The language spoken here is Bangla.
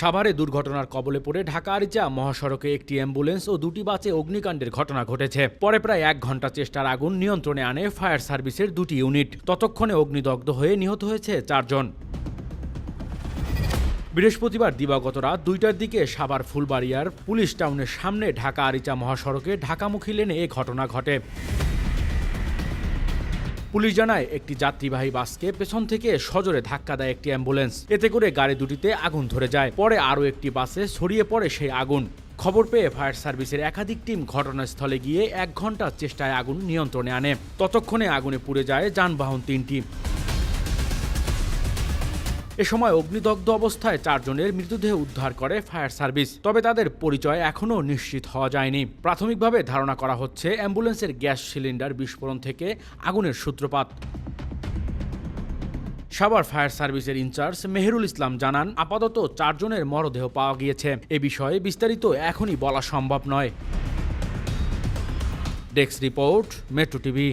সাভারে দুর্ঘটনার কবলে পড়ে ঢাকা আরিচা মহাসড়কে একটি অ্যাম্বুলেন্স ও দুটি বাসে অগ্নিকাণ্ডের ঘটনা ঘটেছে। পরে প্রায় এক ঘণ্টা চেষ্টার আগুন নিয়ন্ত্রণে আনে ফায়ার সার্ভিসের দুটি ইউনিট। ততক্ষণে অগ্নিদগ্ধ হয়ে নিহত হয়েছে চারজন। বৃহস্পতিবার দিবাগত রাত দুইটার দিকে সাভার ফুলবাড়িয়ার পুলিশ টাউনের সামনে ঢাকা আরিচা মহাসড়কে ঢাকামুখী লেনে এ ঘটনা ঘটে। পুলিশ জানায় একটি যাত্রীবাহী বাসকে পেছন থেকে সজোরে ধাক্কা দেয় একটি অ্যাম্বুলেন্স। এতে করে গাড়ি দুটিতে আগুন ধরে যায়। পরে আরও একটি বাসে ছড়িয়ে পড়ে সেই আগুন। খবর পেয়ে ফায়ার সার্ভিসের একাধিক টিম ঘটনাস্থলে গিয়ে এক ঘণ্টার চেষ্টায় আগুন নিয়ন্ত্রণে আনে। ততক্ষণে আগুনে পুড়ে যায় যানবাহন তিনটি। এ সময় অগ্নিদগ্ধ অবস্থায় চারজনের মৃতদেহ উদ্ধার করে ফায়ার সার্ভিস। তবে তাদের পরিচয় এখনও নিশ্চিত হওয়া যায়নি। প্রাথমিকভাবে ধারণা করা হচ্ছে অ্যাম্বুলেন্সের গ্যাস সিলিন্ডার বিস্ফোরণ থেকে আগুনের সূত্রপাত। সাভার ফায়ার সার্ভিসের ইনচার্জ মেহেরুল ইসলাম জানান, আপাতত চারজনের মরদেহ পাওয়া গিয়েছে। এ বিষয়ে বিস্তারিত এখনই বলা সম্ভব নয়। Desk report, metro TV.